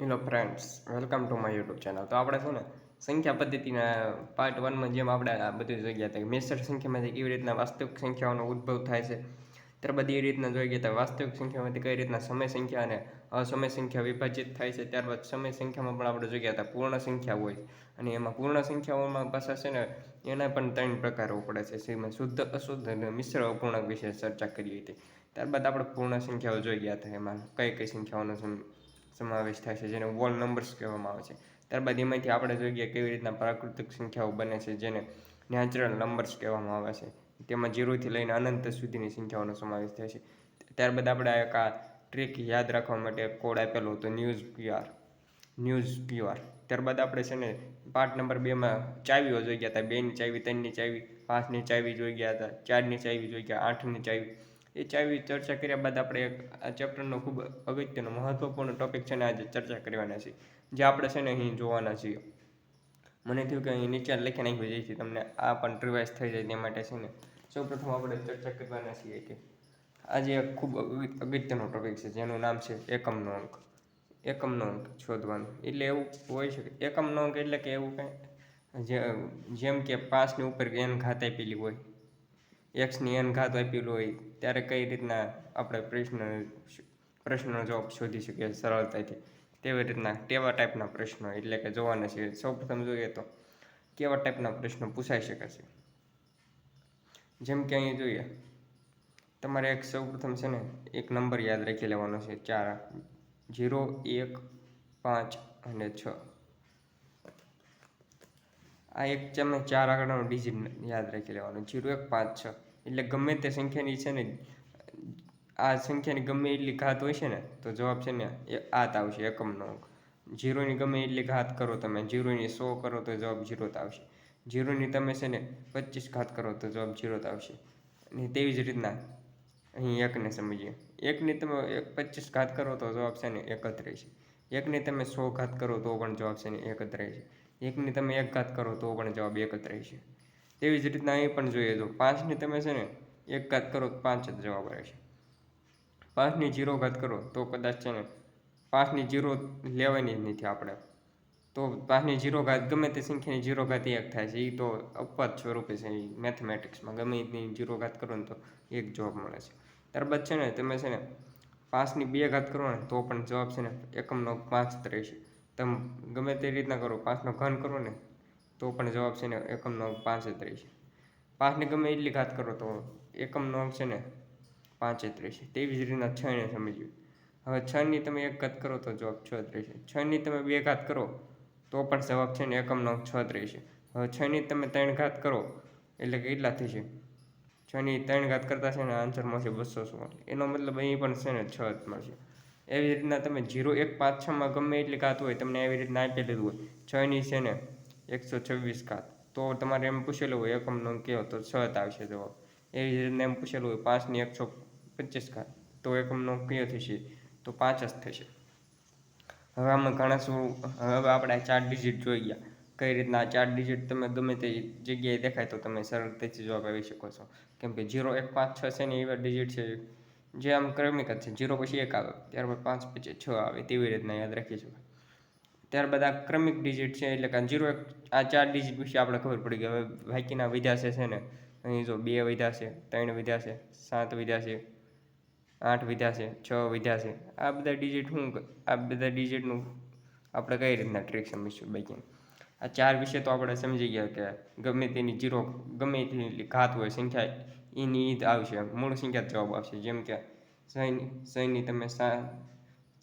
Hello friends welcome to my YouTube channel તો આપણે છે ને, સંખ્યા પદ્ધતિના પાર્ટ વનમાં જેમ આપણે આ બધી જગ્યા હતા મેસર સંખ્યામાંથી કેવી રીતના વાસ્તવિક સંખ્યાઓનો ઉદ્ભવ થાય છે ત્યારબાદ એ રીતના જોઈ ગયા હતા વાસ્તવિક સંખ્યામાંથી કઈ રીતના સમય સંખ્યા અને અસમય સંખ્યા વિભાજિત થાય છે ત્યારબાદ સમય સંખ્યામાં પણ આપણે જોઈ ગયા હતા પૂર્ણ સંખ્યા હોય અને એમાં પૂર્ણ સંખ્યાઓમાં પાછા છે ને, એના પણ ત્રણ પ્રકારો પડે છે. જેમાં શુદ્ધ, અશુદ્ધ અને મિશ્ર અપૂર્ણાંક વિશે ચર્ચા કરી હતી. ત્યારબાદ આપણે પૂર્ણ સંખ્યાઓ જોઈ ગયા હતા. એમાં કઈ કઈ સંખ્યાઓનો સમાવેશ થાય છે, જેને વોલ નંબર્સ કહેવામાં આવે છે. ત્યારબાદ એમાંથી આપણે જોઈ ગયા કેવી રીતના પ્રાકૃતિક સંખ્યાઓ બને છે, જેને નેચરલ નંબર્સ કહેવામાં આવે છે. તેમાં જીરોથી લઈને અનંત સુધીની સંખ્યાઓનો સમાવેશ થાય છે. ત્યારબાદ આપણે એક આ ટ્રીક યાદ રાખવા માટે કોડ આપેલો હતો ન્યૂઝ પીઆર ન્યૂઝ પીઆર ત્યારબાદ આપણે છે ને પાર્ટ નંબર બેમાં ચાવીઓ જોઈ ગયા હતા. બેની ચાવી, ત્રણની ચાવી, પાંચની ચાવી જોઈ ગયા હતા. ચારની ચાવી જોઈ ગયા, આઠની ચાવી. એ ચાવી ચર્ચા કર્યા બાદ આપણે આ ચેપ્ટરનો ખૂબ અગત્યનો મહત્વપૂર્ણ ટોપિક છે ને આજે ચર્ચા કરવાના છીએ. જે આપણે છે ને અહીં જોવાના છીએ. મને થયું કે અહીં નીચે લખી નાખ્યું જેથી તમને આ પણ રિવાઇઝ થઈ જાય તે માટે છે ને. સૌપ્રથમ આપણે ચર્ચા કરવાના છીએ કે આજે એક ખૂબ અગત્ય- અગત્યનો ટોપિક છે, જેનું નામ છે એકમનો અંક. એકમનો અંક શોધવાનો. એટલે એવું હોય છે એકમનો અંક એટલે કે એવું કંઈ, જે, જેમ કે પાંચની ઉપર એન ઘાત આપેલી હોય. એક્સની એન ઘાત આપેલું હોય, ત્યારે કઈ રીતના આપણે પ્રશ્ન, પ્રશ્નનો જવાબ શોધી શકીએ સરળતાથી? તેવી રીતના કેવા ટાઈપના પ્રશ્નો? એટલે કે જોવાના છે. સૌપ્રથમ જોઈએ તો, કેવા ટાઈપના પ્રશ્નો પૂછાઈ શકે છે? જેમ કે અહીં જોઈએ, તમારે એક સૌપ્રથમ છે ને, એક નંબર યાદ રાખી લેવાનો છે. ચાર, જીરો, એક, પાંચ અને છ. આ એક તમે ચાર આંકડાનો ડિજિટ યાદ રાખી લેવાનો. જીરો એક પાંચ છ. એટલે ગમે તે સંખ્યાની છે ને, આ સંખ્યાની ગમે એટલી ઘાત હોય છે ને, તો જવાબ છે ને, એ આત આવશે, એકમનો અંક. જીરોની ગમે એટલી ઘાત કરો તમે, જીરોની સો કરો તો જવાબ જીરો જ આવશે. જીરોની તમે છે ને, પચીસ ઘાત કરો તો જવાબ જીરો જ આવશે. અને તેવી જ રીતના અહીં એકને સમજીએ. એકની તમે એક પચીસ ઘાત કરો તો જવાબ છે ને એક જ રહેશે એકની તમે સો ઘાત કરો તો પણ જવાબ છે ને એક જ રહેશે એકની તમે એક ઘાત કરો તો પણ જવાબ એક જ રહેશે તેવી જ રીતના અહીં પણ જોઈએ તો પાંચની તમે છે ને એક ઘાત કરો તો પાંચ જ જવાબ રહેશે. પાંચની જીરો ઘાત કરો તો કદાચ છે ને પાંચની જીરો લેવાની જ નથી આપણે. તો પાંચની જીરો ઘાત ગમે તે સંખ્યાની જીરો ઘાત એક થાય છે એ તો અપવાદ સ્વરૂપે છે એ મેથમેટિક્સમાં ગમે તેની જીરો ઘાત કરો ને તો એક જવાબ મળે છે. ત્યારબાદ છે ને તમે છે ને પાંચની બે ઘાત કરો ને તો પણ જવાબ છે ને એકમનો પાંચ જ રહેશે. તમે ગમે તે રીતના કરો, પાંચનો ઘન કરો ને, તો પણ જવાબ છે ને એકમનો અંક પાંચ જ રહેશે પાંચને ગમે એટલી ઘાત કરો તો એકમનો અંક છે ને પાંચ જ રહેશે તેવી જ રીતના છને સમજ્યું હવે છની તમે એક ઘાત કરો તો જવાબ છ જ રહેશે છની તમે બે ઘાત કરો તો પણ જવાબ છે ને એકમનો અંક છ જ રહેશે હવે છની તમે ત્રણ ઘાત કરો એટલે કેટલા થશે છની ત્રણ ઘાત કરતાં છે ને આન્સર મળશે બસો સોળ એનો મતલબ અહીં પણ છે ને છ મળશે. એવી રીતના તમે જીરો એક પાંચ છમાં ગમે એટલી ઘાત હોય, તમને એવી રીતના આપેલું હોય. છની છે ને, એકસો છવ્વીસ ઘાત. તો તમારે એમ પૂછેલું હોય એકમનો કયો, તો છ આવશે જવાબ. એવી રીતના એમ પૂછેલું હોય પાંચની એકસો પચીસ ઘાત. તો એકમનો કયો થશે? તો પાંચ જ થશે. હવે આમાં ઘણા શું, હવે આપણે ચાર ડિજિટ જોઈ ગયા. કઈ રીતના ચાર ડિજિટ તમે ગમે તે જગ્યાએ દેખાય તો તમે સરળતાથી જવાબ આવી શકો છો. કેમ કે જીરો એક પાંચ છ છે ને, એવા ડિજિટ છે જે આમ ક્રમિક છે. જીરો પછી એક આવે. ત્યારબાદ પાંચ પછી છ આવે તેવી રીતના યાદ રાખી શકાય ત્યારબાદ આ ક્રમિક ડિજિટ છે એટલે કે જીરો એક, આ ચાર ડિજિટ વિશે આપણે ખબર પડી ગઈ. હવે બાકીના વિધા છે ને? અહીં જો બે વિધા છે, ત્રણ વિધા છે, સાત વિધા છે, આઠ વિધા છે, છ વિધા છે. આ બધા ડિજિટ શું આ બધા ડિજિટનું આપણે કઈ રીતના ટ્રીક સમજીશું બાકી આ ચાર વિશે તો આપણે સમજી ગયા કે ગમે તેની જીરો, ગમે તેની ઘાત હોય, સંખ્યા એની ઈદ આવશે મૂળ સંખ્યા જવાબ આવશે. જેમ કે સૈની સૈની તમે સા,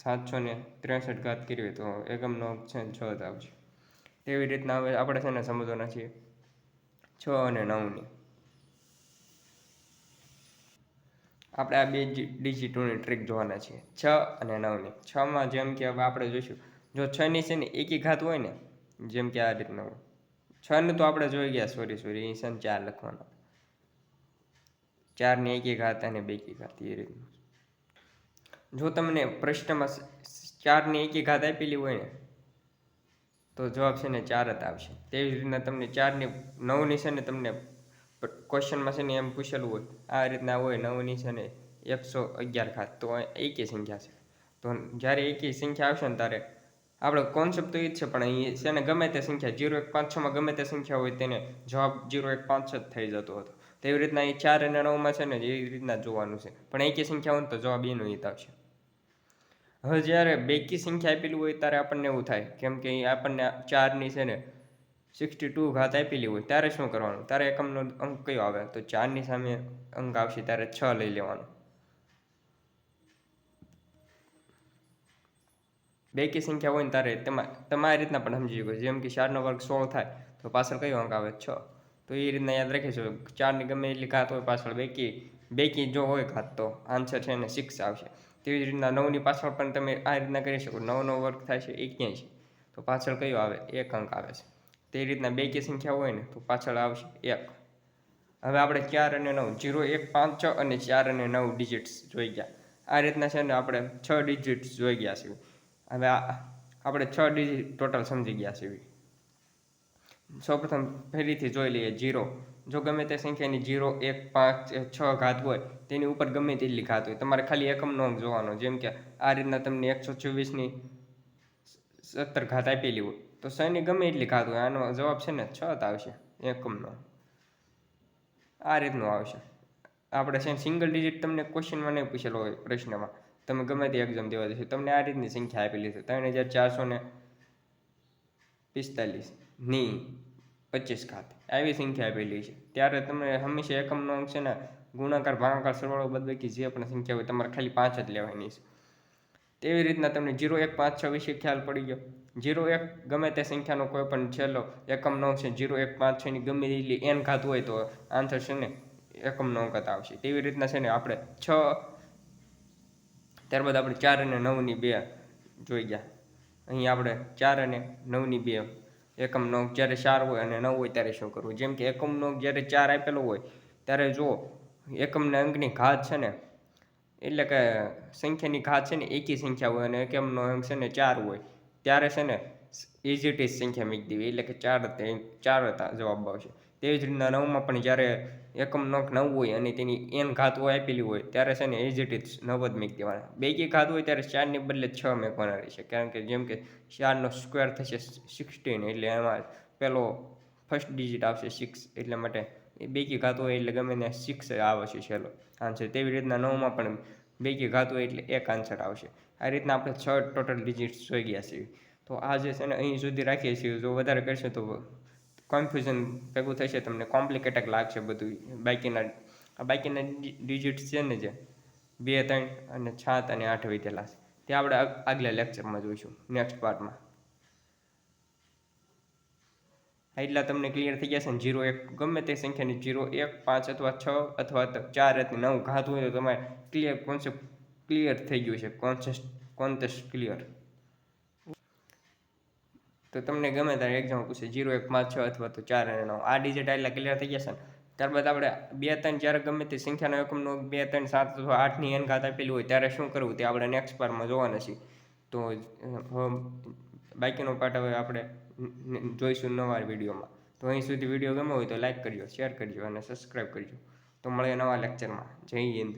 સાતસો ને ત્રેસઠ ઘાત કરી હોય તો એકમનો છે છ જ આવશે. તેવી રીતના હવે આપણે છે ને સમજવાના છીએ. છ અને નવની. આપણે આ બે ડિજિટોની ટ્રીક જોવાના છીએ. છ અને નવની. છમાં જેમ કે હવે આપણે જોઈશું, જો છની છે ને એકી ઘાત હોય ને, જેમ કે આ રીતના હોય. છને તો આપણે જોઈ ગયા, સોરી સોરી અહીં છે ચાર લખવાના. ચારની એકી ઘાત અને બેકી ઘાત એ રીતનું. જો તમને પ્રશ્નમાં ચારની એકી ઘાત આપેલી હોય ને, તો જવાબ છે ને ચાર જ આવશે. તેવી જ રીતના તમને ચારની નવની છે ને તમને ક્વેશ્ચનમાં છે ને એમ પૂછેલું હોય, આ રીતના હોય નવની છે ને એકસો અગિયાર ઘાત તો એકી સંખ્યા છે. તો જ્યારે એકી સંખ્યા આવશે ને ત્યારે આપણે કોન્સેપ્ટ તો એ જ છે, પણ અહીં છે ને ગમે તે સંખ્યા, જીરો એક પાંચ છમાં ગમે તે સંખ્યા હોય તેને જવાબ જીરો એક પાંચ જ થઈ જતો હતો. તેવી રીતના એ ચાર અને નવમાં છે ને એ રીતના જોવાનું છે. પણ એકી સંખ્યા હોય તો જવાબ એનો હિત આવશે. હવે જ્યારે બેકી સંખ્યા આપેલી હોય ત્યારે આપણને એવું થાય, કેમ કે આપણને ચારની છે ને સિક્સટી ટુ ઘાત આપેલી હોય, ત્યારે શું કરવાનું? ત્યારે એકમનો અંક કયો આવે? તો ચારની સામે અંક આવશે, ત્યારે છ લઈ લેવાનો. બેકી સંખ્યા હોય ને ત્યારે તેમાં, તમારી રીતના પણ સમજી શકો. જેમ કે ચારનો વર્ગ સોળ થાય, તો પાછળ કયો અંક આવે? છ. તો એ રીતના યાદ રાખીશું ચારની ગમે એટલી ઘાત હોય પાછળ બેકી બેકી જો હોય ઘાત તો આન્સર છે ને સિક્સ આવશે. તેવી જ રીતના નવની પાછળ પણ તમે આ રીતના કરી શકો. નવનો વર્ગ થાય છે એ ક્યાંય છે તો પાછળ કયો આવે? એક અંક આવે છે. તે રીતના બે કે સંખ્યા હોય ને તો પાછળ આવશે એક. હવે આપણે ચાર અને નવ જીરો એક, પાંચ, છ અને ચાર અને નવ ડિજિટ્સ જોઈ ગયા. આ રીતના છે ને આપણે છ ડિજિટ્સ જોઈ ગયા છીએ. હવે આપણે છ ડિજિટ ટોટલ સમજી ગયા છીએ. સૌપ્રથમ ફરીથી જોઈ લઈએ જીરો. જો ગમે તે સંખ્યાની જીરો, એક, પાંચ છ ઘાત હોય, તેની ઉપર ગમે તેટલી ઘાત હોય. તમારે ખાલી એકમનો અંક જોવાનો, જેમ કે આ રીતના તમને એકસો ચોવીસની સત્તર ઘાત આપેલી હોય. તો સની ગમે એટલી ઘાત હોય, આનો જવાબ છે ને છ આવશે એકમનો આ રીતનું આવશે. આપણે છે સિંગલ ડિજિટ તમને ક્વેશ્ચનમાં નહીં પૂછેલો હોય પ્રશ્નમાં. તમે ગમે તે એક્ઝામ દેવા જશો, તમને આ રીતની સંખ્યા આપેલી છે, ત્રણ હજાર ચારસો ને પિસ્તાલીસ. ની પચીસ ઘાત આવી સંખ્યા આપેલી છે. ત્યારે તમે હંમેશા એકમનો અંક છે ને ગુણાકાર, ભાગાકાર, સરવાળો બદબાકી જે પણ સંખ્યા હોય તમારે ખાલી પાંચ જ લેવાની છે. તેવી રીતના તમને જીરો એક, પાંચ, છ વિશે ખ્યાલ પડી ગયો. જીરો એક ગમે તે સંખ્યાનો કોઈ પણ છેલ્લો એકમનો અંક છે, જીરો એક, પાંચ છની ગમે એટલી એન ઘાત હોય તો આન્સર છે ને એકમનો અંક આવશે. તેવી રીતના છે ને આપણે છ, ત્યારબાદ આપણે ચાર અને નવની બે જોઈ ગયા. અહીં આપણે ચાર અને નવની બે એકમનો અંક જ્યારે ચાર હોય અને નવ હોય ત્યારે શું કરવું? જેમ કે એકમનો અંક જ્યારે ચાર આપેલો હોય, ત્યારે જો એકમના અંકની ઘાત છે ને, એટલે કે સંખ્યાની ઘાત છે ને, એકી સંખ્યા હોય અને એકમનો અંક છે ને ચાર હોય, ત્યારે છે ને ઇઝી ટીઝ સંખ્યા મૂકી દેવી. એટલે કે ચાર ચાર હતા જવાબ આવશે. તેવી જ રીતના નવમાં પણ જ્યારે એકમ નોક નવ હોય અને તેની એન ઘાત હોય આપેલી હોય, ત્યારે છે ને ઇઝી ટીઝ નવ જ મેક દેવાના બે કી ઘાત હોય ત્યારે ચારની બદલે છ મેકવાના રહેશે. કારણ કે જેમ કે ચારનો સ્ક્વેર થશે સિક્સટીન એટલે એમાં પેલો ફર્સ્ટ ડિજિટ આવશે સિક્સ એટલા માટે બેકી ઘાત હોય એટલે ગમે ને સિક્સ આવે છે છેલ્લો આન્સર તેવી રીતના નવમાં પણ બેકી ઘાત હોય એટલે એક આન્સર આવશે. આ રીતના આપણે છ ટોટલ ડિજિટ્સ જોઈ ગયા છીએ. તો આ જે છે ને અહીં સુધી રાખીએ છીએ. જો વધારે કરશે તો કન્ફ્યુઝન ભેગું થશે, તમને કોમ્પ્લિકેટેડ લાગશે બધું. બાકીના, આ બાકીના ડિજિટ છે ને જે, બે, ત્રણ અને સાત અને આઠ વીતેલા છે. તે આપણે આગલા લેક્ચરમાં જોઈશું નેક્સ્ટ પાર્ટમાં એટલા તમને ક્લિયર થઈ ગયા છે ને? જીરો એક, ગમે તે સંખ્યાની જીરો એક, પાંચ અથવા છ અથવા ચાર અથવા નવ ઘાત હોય તો તમારે ક્લિયર કોન્સેપ્ટ ક્લિયર થઈ ગયું છે. કોન્સેસ્ટ કોન્ટેસ્ટ ક્લિયર તો તમને ગમે ત્યારે એક્ઝામ પૂછે જીરો એક પાંચ છ અથવા તો ચાર અને નવ. આ ડિજિટ આટલા ક્લિયર થઈ છે ને? ત્યારબાદ આપણે બે ત્રણ જ્યારે ગમે તે સંખ્યાનો એકમનો બે ત્રણ સાત અથવા આઠની એન ઘાત આપેલી હોય ત્યારે શું કરવું? તે આપણે નેક્સ્ટ પારમાં જોવાના છીએ. તો બાકીનો પાર્ટ હવે આપણે જોઈશું નવા વિડીયોમાં તો અહીં સુધી વીડિયો ગમ્યો હોય તો લાઈક કરજો શેર કરજો અને સબસ્ક્રાઈબ કરજો. તો મળે નવા લેક્ચરમાં જય હિન્દ.